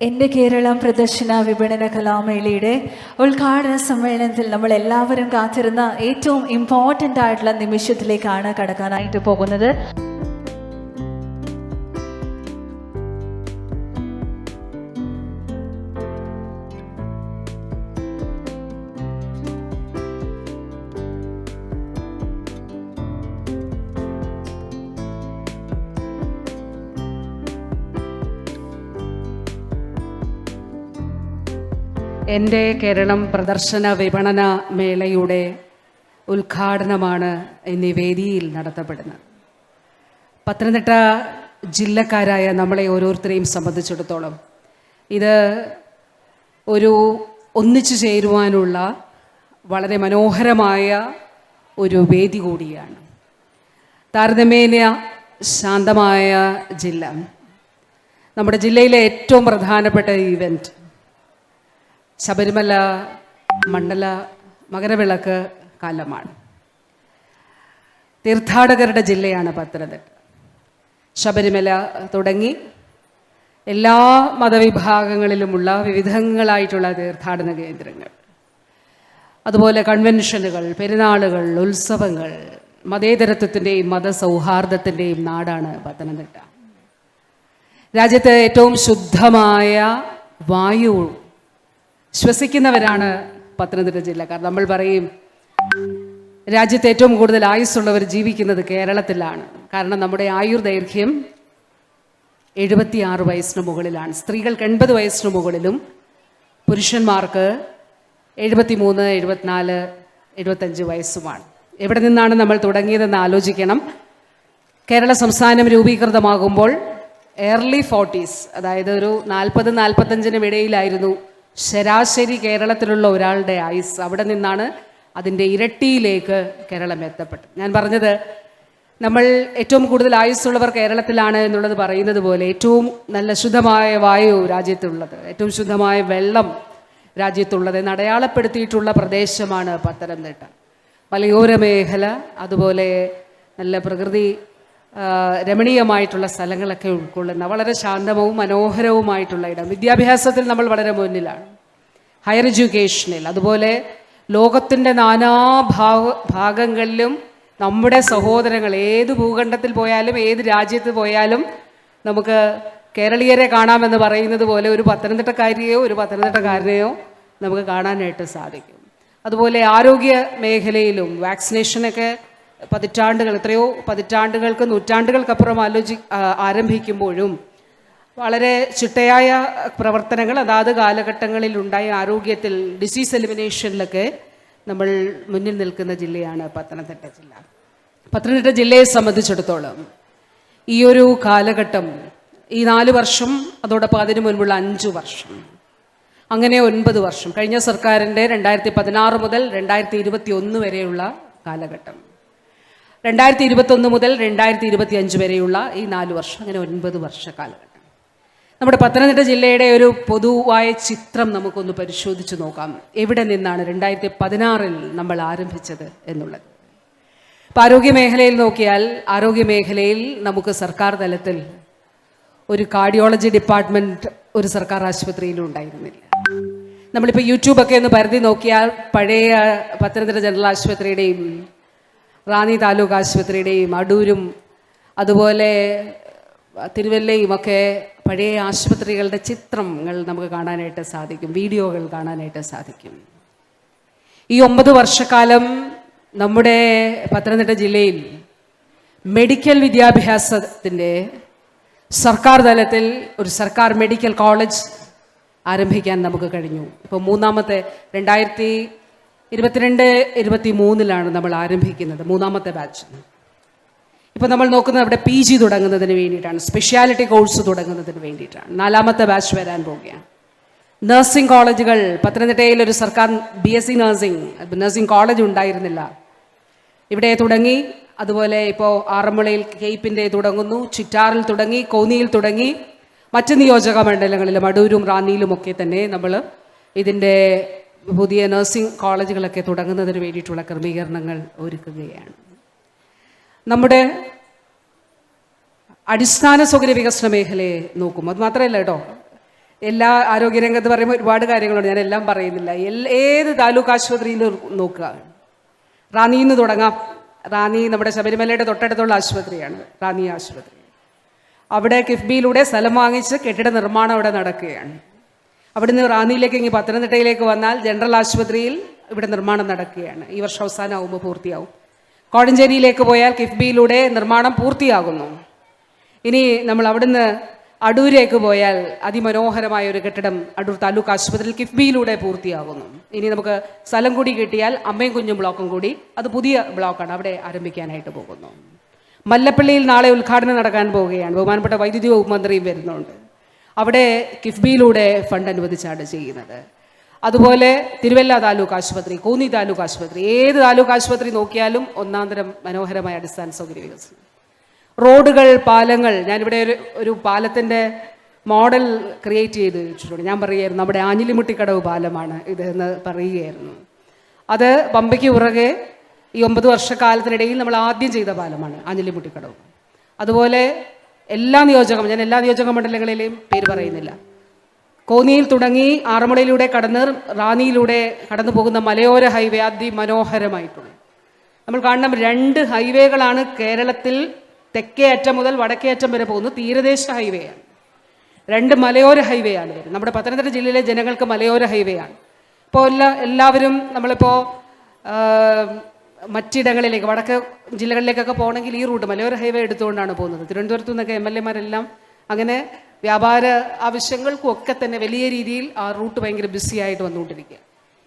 എന്റെ കേരളം പ്രദർശന വിപണന കലാമേളയുടെ ഉദ്ഘാടന സമ്മേളനത്തിൽ നമ്മൾ എല്ലാവരും കാത്തിരുന്ന ഏറ്റവും ഇമ്പോർട്ടന്റ് ആയിട്ടുള്ള നിമിഷത്തിലേക്കാണ് കടക്കാനായിട്ട് പോകുന്നത്. എന്റെ കേരളം പ്രദർശന വിപണന മേളയുടെ ഉദ്ഘാടനമാണ് ഇന്ന് വേദിയിൽ നടത്തപ്പെടുന്നത്. പത്തനംതിട്ട ജില്ലക്കാരായ നമ്മളെ ഓരോരുത്തരെയും സംബന്ധിച്ചിടത്തോളം ഇത് ഒരു ഒന്നിച്ചു ചേരുവാനുള്ള വളരെ മനോഹരമായ ഒരു വേദി കൂടിയാണ്. താരതമ്യേന ശാന്തമായ ജില്ല. നമ്മുടെ ജില്ലയിലെ ഏറ്റവും പ്രധാനപ്പെട്ട ഇവന്റ് ശബരിമല മണ്ഡല മകരവിളക്ക് കാലമാണ്. തീർത്ഥാടകരുടെ ജില്ലയാണ് പത്തനംതിട്ട. ശബരിമല തുടങ്ങി എല്ലാ മതവിഭാഗങ്ങളിലുമുള്ള വിവിധങ്ങളായിട്ടുള്ള തീർത്ഥാടന കേന്ദ്രങ്ങൾ. അതുപോലെ കൺവെൻഷനുകൾ പെരുന്നാളുകൾ ഉത്സവങ്ങൾ മതേതരത്വത്തിന്റെയും മതസൗഹാർദ്ദത്തിന്റെയും നാടാണ് പത്തനംതിട്ട. രാജ്യത്തെ ഏറ്റവും ശുദ്ധമായ വായു ശ്വസിക്കുന്നവരാണ് പത്തനംതിട്ട ജില്ലക്കാർ. നമ്മൾ പറയും രാജ്യത്ത് ഏറ്റവും കൂടുതൽ ആയുസ്സുള്ളവർ ജീവിക്കുന്നത് കേരളത്തിലാണ്. കാരണം നമ്മുടെ ആയുർദൈർഘ്യം എഴുപത്തിയാറ് വയസ്സിന് മുകളിലാണ്. സ്ത്രീകൾക്ക് എൺപത് വയസ്സിന് മുകളിലും പുരുഷന്മാർക്ക് എഴുപത്തിമൂന്ന് എഴുപത്തിനാല് എഴുപത്തഞ്ച് വയസ്സുമാണ്. എവിടെ നിന്നാണ് നമ്മൾ തുടങ്ങിയതെന്ന് ആലോചിക്കണം. കേരള സംസ്ഥാനം രൂപീകൃതമാകുമ്പോൾ ഏർലി ഫോർട്ടീസ് അതായത് ഒരു നാൽപ്പത് നാൽപ്പത്തഞ്ചിനും ഇടയിലായിരുന്നു ശരാശരി കേരളത്തിലുള്ള ഒരാളുടെ ആയുസ് അവിടെ നിന്നാണ് അതിന്റെ ഇരട്ടിയിലേക്ക് കേരളം എത്തപ്പെട്ടത്. ഞാൻ പറഞ്ഞത് നമ്മൾ ഏറ്റവും കൂടുതൽ ആയുസ്സുള്ളവർ കേരളത്തിലാണ് എന്നുള്ളത് പറയുന്നത് പോലെ ഏറ്റവും നല്ല ശുദ്ധമായ വായു രാജ്യത്തുള്ളത് ഏറ്റവും ശുദ്ധമായ വെള്ളം രാജ്യത്തുള്ളത് എന്ന് അടയാളപ്പെടുത്തിയിട്ടുള്ള പ്രദേശമാണ് പത്തനംതിട്ട. മലയോര മേഖല അതുപോലെ നല്ല പ്രകൃതി രമണീയമായിട്ടുള്ള സ്ഥലങ്ങളൊക്കെ ഉൾക്കൊള്ളുന്ന വളരെ ശാന്തവും മനോഹരവുമായിട്ടുള്ള ഇടം. വിദ്യാഭ്യാസത്തിൽ നമ്മൾ വളരെ മുന്നിലാണ്. ഹയർ എഡ്യൂക്കേഷനിൽ അതുപോലെ ലോകത്തിന്റെ നാനാ ഭാഗ ഭാഗങ്ങളിലും നമ്മുടെ സഹോദരങ്ങൾ ഏത് ഭൂഖണ്ഡത്തിൽ പോയാലും ഏത് രാജ്യത്ത് പോയാലും നമുക്ക് കേരളീയരെ കാണാമെന്ന് പറയുന്നത് പോലെ ഒരു പത്തനംതിട്ടക്കാരിയെയോ ഒരു പത്തനംതിട്ടക്കാരനെയോ നമുക്ക് കാണാനായിട്ട് സാധിക്കും. അതുപോലെ ആരോഗ്യ മേഖലയിലും വാക്സിനേഷനൊക്കെ പതിറ്റാണ്ടുകൾ എത്രയോ പതിറ്റാണ്ടുകൾക്ക് നൂറ്റാണ്ടുകൾക്കപ്പുറം ആലോചി ആരംഭിക്കുമ്പോഴും വളരെ ചിട്ടയായ പ്രവർത്തനങ്ങൾ അതാത് കാലഘട്ടങ്ങളിൽ ഉണ്ടായ ആരോഗ്യത്തിൽ ഡിസീസ് എലിമിനേഷനിലൊക്കെ നമ്മൾ മുന്നിൽ നിൽക്കുന്ന ജില്ലയാണ് പത്തനംതിട്ട ജില്ല. പത്തനംതിട്ട ജില്ലയെ സംബന്ധിച്ചിടത്തോളം ഈ ഒരു കാലഘട്ടം ഈ നാല് വർഷം അതോടൊപ്പം അതിനു മുൻപുള്ള അഞ്ച് വർഷം അങ്ങനെ ഒൻപത് വർഷം കഴിഞ്ഞ സർക്കാരിന്റെ രണ്ടായിരത്തി പതിനാറ് മുതൽ രണ്ടായിരത്തി ഇരുപത്തി ഒന്ന് വരെയുള്ള കാലഘട്ടം. രണ്ടായിരത്തി ഇരുപത്തൊന്ന് മുതൽ രണ്ടായിരത്തി ഇരുപത്തി അഞ്ച് വരെയുള്ള ഈ നാല് വർഷം അങ്ങനെ ഒൻപത് വർഷ കാലഘട്ടം നമ്മുടെ പത്തനംതിട്ട ജില്ലയുടെ ഒരു പൊതുവായ ചിത്രം നമുക്കൊന്ന് പരിശോധിച്ച് നോക്കാം. എവിടെ നിന്നാണ് രണ്ടായിരത്തി പതിനാറിൽ നമ്മൾ ആരംഭിച്ചത് എന്നുള്ളത്? ഇപ്പം ആരോഗ്യ മേഖലയിൽ നോക്കിയാൽ ആരോഗ്യ മേഖലയിൽ നമുക്ക് സർക്കാർ തലത്തിൽ ഒരു കാർഡിയോളജി ഡിപ്പാർട്ട്മെന്റ് ഒരു സർക്കാർ ആശുപത്രിയിലും ഉണ്ടായിരുന്നില്ല. നമ്മളിപ്പോൾ യൂട്യൂബൊക്കെ ഒന്ന് പരിധി നോക്കിയാൽ പഴയ പത്തനംതിട്ട ജനറൽ ആശുപത്രിയുടെയും റാന്നി താലൂക്ക് ആശുപത്രിയുടെയും അടൂരും അതുപോലെ തിരുവല്ലയും ഒക്കെ പഴയ ആശുപത്രികളുടെ ചിത്രങ്ങൾ നമുക്ക് കാണാനായിട്ട് സാധിക്കും വീഡിയോകൾ കാണാനായിട്ട് സാധിക്കും. ഈ ഒമ്പത് വർഷക്കാലം നമ്മുടെ പത്തനംതിട്ട ജില്ലയിൽ മെഡിക്കൽ വിദ്യാഭ്യാസത്തിന്റെ സർക്കാർ തലത്തിൽ ഒരു സർക്കാർ മെഡിക്കൽ കോളേജ് ആരംഭിക്കാൻ നമുക്ക് കഴിഞ്ഞു. ഇപ്പോൾ മൂന്നാമത്തെ രണ്ടായിരത്തി ഇരുപത്തിരണ്ട് ഇരുപത്തി മൂന്നിലാണ് നമ്മൾ ആരംഭിക്കുന്നത്. മൂന്നാമത്തെ ബാച്ച് ഇപ്പോൾ നമ്മൾ നോക്കുന്നത് അവിടെ പി ജി തുടങ്ങുന്നതിന് വേണ്ടിയിട്ടാണ്. സ്പെഷ്യാലിറ്റി കോഴ്സ് തുടങ്ങുന്നതിന് വേണ്ടിയിട്ടാണ്. നാലാമത്തെ ബാച്ച് വരാൻ പോവുകയാണ്. നഴ്സിംഗ് കോളേജുകൾ പത്തനംതിട്ടയിൽ ഒരു സർക്കാർ B S C nursing nursing college ഉണ്ടായിരുന്നില്ല. ഇവിടെ തുടങ്ങി. അതുപോലെ ഇപ്പോൾ ആറന്മുളയിൽ കേപ്പിന്റെ തുടങ്ങുന്നു. ചിറ്റാറിൽ തുടങ്ങി കോന്നിയിൽ തുടങ്ങി. മറ്റ് നിയോജക മണ്ഡലങ്ങളിലും അടൂരും റാന്നിയിലും ഒക്കെ തന്നെ നമ്മൾ ഇതിന്റെ പുതിയ നഴ്സിംഗ് കോളേജുകളൊക്കെ തുടങ്ങുന്നതിന് വേണ്ടിയിട്ടുള്ള ക്രമീകരണങ്ങൾ ഒരുക്കുകയാണ്. നമ്മുടെ അടിസ്ഥാന സൗകര്യ വികസന മേഖലയെ നോക്കും അത് മാത്രമല്ല കേട്ടോ. എല്ലാ ആരോഗ്യരംഗത്ത് പറയുമ്പോൾ ഒരുപാട് കാര്യങ്ങളുണ്ട്. ഞാൻ എല്ലാം പറയുന്നില്ല. ഏത് താലൂക്ക് ആശുപത്രിയിൽ നോക്കുക. റാന്നിയിൽ നിന്ന് തുടങ്ങാം. റാന്നി നമ്മുടെ ശബരിമലയുടെ തൊട്ടടുത്തുള്ള ആശുപത്രിയാണ്. റാന്നി ആശുപത്രി. അവിടെ കിഫ്ബിയിലൂടെ സ്ഥലം വാങ്ങിച്ച് കെട്ടിട നിർമ്മാണം അവിടെ നടക്കുകയാണ്. അവിടുന്ന് റാന്നിയിലേക്ക് ഇങ്ങ് പത്തനംതിട്ടയിലേക്ക് വന്നാൽ ജനറൽ ആശുപത്രിയിൽ ഇവിടെ നിർമ്മാണം നടക്കുകയാണ്. ഈ വർഷം അവസാനമാകുമ്പോൾ പൂർത്തിയാവും. കോഴഞ്ചേരിയിലേക്ക് പോയാൽ കിഫ്ബിയിലൂടെ നിർമ്മാണം പൂർത്തിയാകുന്നു. ഇനി നമ്മൾ അവിടുന്ന് അടൂരേക്ക് പോയാൽ അതിമനോഹരമായ ഒരു കെട്ടിടം അടൂർ താലൂക്ക് ആശുപത്രിയിൽ കിഫ്ബിയിലൂടെ പൂർത്തിയാകുന്നു. ഇനി നമുക്ക് സ്ഥലം കൂടി കിട്ടിയാൽ അമ്മയും കുഞ്ഞും ബ്ലോക്കും കൂടി. അത് പുതിയ ബ്ലോക്കാണ്. അവിടെ ആരംഭിക്കാനായിട്ട് പോകുന്നു. മല്ലപ്പള്ളിയിൽ നാളെ ഉദ്ഘാടനം നടക്കാൻ പോവുകയാണ്. ബഹുമാനപ്പെട്ട വൈദ്യുതി വകുപ്പ് മന്ത്രിയും വരുന്നുണ്ട്. അവിടെ കിഫ്ബിയിലൂടെ ഫണ്ട് അനുവദിച്ചാണ് ചെയ്യുന്നത്. അതുപോലെ തിരുവല്ല താലൂക്ക് ആശുപത്രി കോന്നി താലൂക്ക് ആശുപത്രി ഏത് താലൂക്ക് ആശുപത്രി നോക്കിയാലും ഒന്നാന്തരം തരം മനോഹരമായ അടിസ്ഥാന സൗകര്യ വികസനം. റോഡുകൾ പാലങ്ങൾ ഞാനിവിടെ ഒരു ഒരു പാലത്തിന്റെ മോഡൽ ക്രിയേറ്റ് ചെയ്ത് വെച്ചിട്ടുണ്ട്. ഞാൻ പറയുകയായിരുന്നു നമ്മുടെ ആഞ്ഞിലിമുട്ടിക്കടവ് പാലമാണ് ഇത് എന്ന് പറയുകയായിരുന്നു. അത് പമ്പയ്ക്ക് പുറകെ ഈ ഒമ്പത് വർഷക്കാലത്തിനിടയിൽ നമ്മൾ ആദ്യം ചെയ്ത പാലമാണ് ആഞ്ഞിലിമുട്ടിക്കടവ്. അതുപോലെ എല്ലാ നിയോജക ഞാൻ എല്ലാ നിയോജക മണ്ഡലങ്ങളിലെയും പേര് പറയുന്നില്ല. കോന്നിയിൽ തുടങ്ങി ആറന്മുളയിലൂടെ കടന്ന് റാന്നിയിലൂടെ കടന്നു പോകുന്ന മലയോര ഹൈവേ അതിമനോഹരമായിട്ടുണ്ട് നമ്മൾ കാണണം രണ്ട് ഹൈവേകളാണ് കേരളത്തിൽ തെക്കേ അറ്റം മുതൽ വടക്കേ അറ്റം വരെ പോകുന്നത്. തീരദേശ ഹൈവേയാണ്. രണ്ട് മലയോര ഹൈവേയാണ് വരുന്നത്. നമ്മുടെ പത്തനംതിട്ട ജില്ലയിലെ ജനങ്ങൾക്ക് മലയോര ഹൈവേയാണ്. ഇപ്പോൾ എല്ലാ എല്ലാവരും നമ്മളിപ്പോൾ മറ്റിടങ്ങളിലേക്ക് വടക്ക് ജില്ലകളിലേക്കൊക്കെ പോകണമെങ്കിൽ ഈ റൂട്ട് മലയോര ഹൈവേ എടുത്തുകൊണ്ടാണ് പോകുന്നത്. തിരുവനന്തപുരത്തു നിന്നൊക്കെ എം എൽ എമാരെല്ലാം അങ്ങനെ വ്യാപാര ആവശ്യങ്ങൾക്കും ഒക്കെ തന്നെ വലിയ രീതിയിൽ ആ റൂട്ട് ഭയങ്കര ബിസി ആയിട്ട് വന്നുകൊണ്ടിരിക്കുക.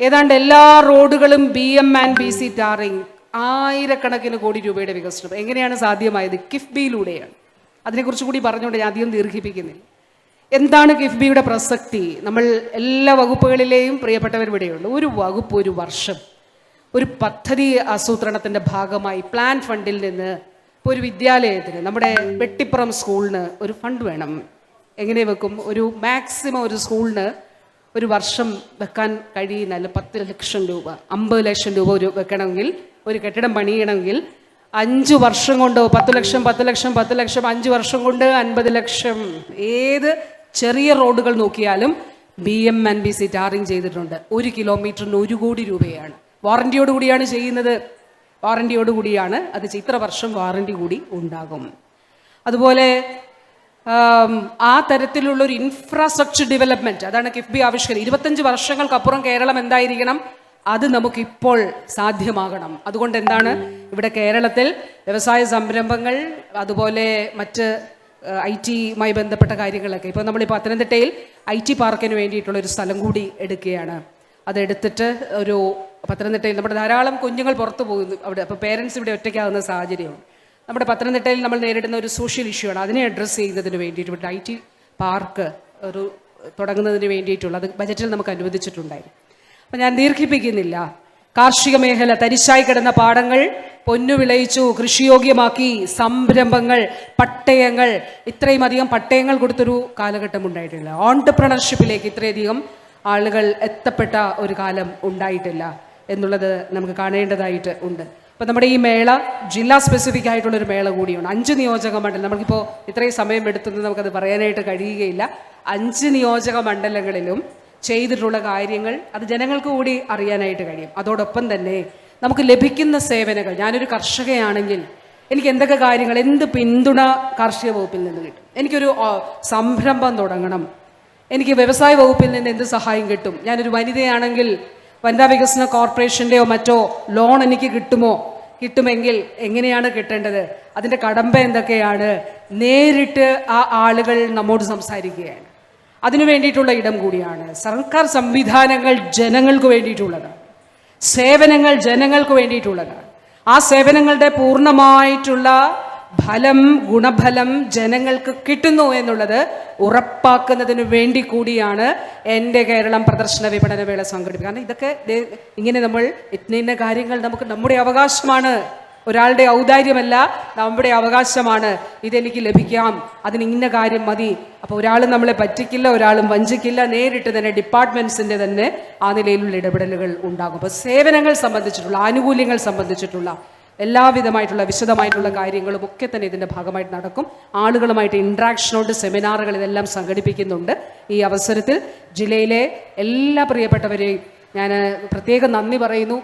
ഏതാണ്ട് എല്ലാ റോഡുകളും B M and B C tarring ആയിരക്കണക്കിന് കോടി രൂപയുടെ വികസനം. എങ്ങനെയാണ് സാധ്യമായത്? കിഫ്ബിയിലൂടെയാണ് അതിനെക്കുറിച്ച് കൂടി പറഞ്ഞുകൊണ്ട് ഞാൻ അധികം ദീർഘിപ്പിക്കുന്നില്ല. എന്താണ് കിഫ്ബിയുടെ പ്രസക്തി? നമ്മൾ എല്ലാ വകുപ്പുകളിലെയും പ്രിയപ്പെട്ടവർ ഇവിടെയുണ്ട്. ഒരു വകുപ്പ് ഒരു വർഷം. ഒരു പദ്ധതി ആസൂത്രണത്തിന്റെ ഭാഗമായി പ്ലാൻ ഫണ്ടിൽ നിന്ന് ഇപ്പോൾ ഒരു വിദ്യാലയത്തിന് നമ്മുടെ വെട്ടിപ്പുറം സ്കൂളിന് ഒരു ഫണ്ട് വേണം. എങ്ങനെ വെക്കും? ഒരു മാക്സിമം ഒരു സ്കൂളിന് ഒരു വർഷം വെക്കാൻ കഴിയുന്ന അല്ല പത്ത് ലക്ഷം രൂപ അമ്പത് ലക്ഷം രൂപ ഒരു വെക്കണമെങ്കിൽ ഒരു കെട്ടിടം പണിയണമെങ്കിൽ അഞ്ച് വർഷം കൊണ്ടോ പത്ത് ലക്ഷം പത്ത് ലക്ഷം പത്ത് ലക്ഷം അഞ്ച് വർഷം കൊണ്ട് അൻപത് ലക്ഷം ഏത് ചെറിയ റോഡുകൾ നോക്കിയാലും B M and B C tarring ചെയ്തിട്ടുണ്ട്. ഒരു കിലോമീറ്ററിന് ഒരു കോടി രൂപയാണ്. വാറന്റിയോട് കൂടിയാണ് ചെയ്യുന്നത്. വാറന്റിയോട് കൂടിയാണ് അത് ഇത്ര വർഷം വാറന്റി കൂടി ഉണ്ടാകും. അതുപോലെ ആ തരത്തിലുള്ള ഒരു ഇൻഫ്രാസ്ട്രക്ചർ ഡെവലപ്മെന്റ് അതാണ് കിഫ്ബി ആവിഷ്കരിക്കുന്നത് ഇരുപത്തഞ്ച് വർഷങ്ങൾക്കപ്പുറം കേരളം എന്തായിരിക്കണം? അത് നമുക്കിപ്പോൾ സാധ്യമാകണം. അതുകൊണ്ട് എന്താണ്? ഇവിടെ കേരളത്തിൽ വ്യവസായ സംരംഭങ്ങൾ അതുപോലെ മറ്റ് ഐ ടിയുമായി ബന്ധപ്പെട്ട കാര്യങ്ങളൊക്കെ. ഇപ്പോൾ നമ്മൾ ഈ പത്തനംതിട്ടയിൽ ഐ ടി പാർക്കിന് വേണ്ടിയിട്ടുള്ള ഒരു സ്ഥലം കൂടി എടുക്കുകയാണ്. അതെടുത്തിട്ട് ഒരു പത്തനംതിട്ടയിൽ നമ്മുടെ ധാരാളം കുഞ്ഞുങ്ങൾ പുറത്തു പോകുന്നു അവിടെ. അപ്പോൾ പേരൻസ് ഇവിടെ ഒറ്റയ്ക്കാവുന്ന സാഹചര്യമാണ് നമ്മുടെ പത്തനംതിട്ടയിൽ നമ്മൾ നേരിടുന്ന ഒരു സോഷ്യൽ ഇഷ്യൂ ആണ്. അതിനെ അഡ്രസ്സ് ചെയ്യുന്നതിന് വേണ്ടിയിട്ട് ഇവിടെ ഐ ടി പാർക്ക് ഒരു തുടങ്ങുന്നതിന് വേണ്ടിയിട്ടുള്ള അത് ബജറ്റിൽ നമുക്ക് അനുവദിച്ചിട്ടുണ്ടായിരുന്നു. അപ്പം ഞാൻ ദീർഘിപ്പിക്കുന്നില്ല. കാർഷിക മേഖല തരിശായി കിടന്ന പാടങ്ങൾ പൊന്നു വിളയിച്ചു കൃഷിയോഗ്യമാക്കി സംരംഭങ്ങൾ പട്ടയങ്ങൾ. ഇത്രയും അധികം പട്ടയങ്ങൾ കൊടുത്തൊരു കാലഘട്ടം ഉണ്ടായിട്ടില്ല. ഓൺടർപ്രണർഷിപ്പിലേക്ക് ഇത്രയധികം ആളുകൾ എത്തപ്പെട്ട ഒരു കാലം ഉണ്ടായിട്ടില്ല. എന്നുള്ളത് നമുക്ക് കാണേണ്ടതായിട്ട് ഉണ്ട്. അപ്പോൾ നമ്മുടെ ഈ മേള ജില്ലാ സ്പെസിഫിക് ആയിട്ടുള്ളൊരു മേള കൂടിയാണ്. അഞ്ച് നിയോജക മണ്ഡലം. നമുക്കിപ്പോൾ ഇത്രയും സമയം എടുത്തെന്ന് നമുക്കത് പറയാനായിട്ട് കഴിയുകയില്ല. അഞ്ച് നിയോജക മണ്ഡലങ്ങളിലും ചെയ്തിട്ടുള്ള കാര്യങ്ങൾ അത് ജനങ്ങൾക്ക് കൂടി അറിയാനായിട്ട് കഴിയും. അതോടൊപ്പം തന്നെ നമുക്ക് ലഭിക്കുന്ന സേവനങ്ങൾ. ഞാനൊരു കർഷകയാണെങ്കിൽ എനിക്ക് എന്തൊക്കെ കാര്യങ്ങൾ എന്ത് പിന്തുണ കാർഷിക വകുപ്പിൽ നിന്ന് കിട്ടും? എനിക്കൊരു സംരംഭം തുടങ്ങണം. എനിക്ക് വ്യവസായ വകുപ്പിൽ നിന്ന് എന്ത് സഹായം കിട്ടും? ഞാനൊരു വനിതയാണെങ്കിൽ വനിതാ വികസന കോർപ്പറേഷന്റെയോ മറ്റോ ലോൺ എനിക്ക് കിട്ടുമോ? കിട്ടുമെങ്കിൽ എങ്ങനെയാണ് കിട്ടേണ്ടത്? അതിന്റെ കടമ്പ എന്തൊക്കെയാണ്? നേരിട്ട് ആ ആളുകൾ നമ്മോട് സംസാരിക്കുകയാണ്. അതിനു വേണ്ടിയിട്ടുള്ള ഇടം കൂടിയാണ്. സർക്കാർ സംവിധാനങ്ങൾ ജനങ്ങൾക്ക് വേണ്ടിയിട്ടുള്ളതാണ്. സേവനങ്ങൾ ജനങ്ങൾക്ക് വേണ്ടിയിട്ടുള്ളതാണ്. ആ സേവനങ്ങളുടെ പൂർണമായിട്ടുള്ള ഫലം ഗുണഫലം ജനങ്ങൾക്ക് കിട്ടുന്നു എന്നുള്ളത് ഉറപ്പാക്കുന്നതിന് വേണ്ടി കൂടിയാണ് എന്റെ കേരളം പ്രദർശന വിപണന വേള സംഘടിപ്പിക്കുക. കാരണം ഇതൊക്കെ ഇങ്ങനെ നമ്മൾ ഇന്ന ഇന്ന കാര്യങ്ങൾ നമുക്ക് നമ്മുടെ അവകാശമാണ്. ഒരാളുടെ ഔദാര്യമല്ല നമ്മുടെ അവകാശമാണ്. ഇതെനിക്ക് ലഭിക്കാം അതിന് ഇന്ന കാര്യം മതി. അപ്പോൾ ഒരാൾ നമ്മളെ പറ്റിക്കില്ല ഒരാളും വഞ്ചിക്കില്ല നേരിട്ട് തന്നെ ഡിപ്പാർട്ട്മെന്റ്സിന്റെ തന്നെ ആ നിലയിലുള്ള ഇടപെടലുകൾ ഉണ്ടാകും. അപ്പോൾ സേവനങ്ങൾ സംബന്ധിച്ചിട്ടുള്ള ആനുകൂല്യങ്ങൾ സംബന്ധിച്ചിട്ടുള്ള എല്ലാവിധമായിട്ടുള്ള വിശദമായിട്ടുള്ള കാര്യങ്ങളും ഒക്കെ തന്നെ ഇതിന്റെ ഭാഗമായിട്ട് നടക്കും. ആളുകളുമായിട്ട് ഇൻട്രാക്ഷനോട് സെമിനാറുകൾ ഇതെല്ലാം സംഘടിപ്പിക്കുന്നുണ്ട്. ഈ അവസരത്തിൽ ജില്ലയിലെ എല്ലാ പ്രിയപ്പെട്ടവരെയും ഞാൻ പ്രത്യേകം നന്ദി പറയുന്നു.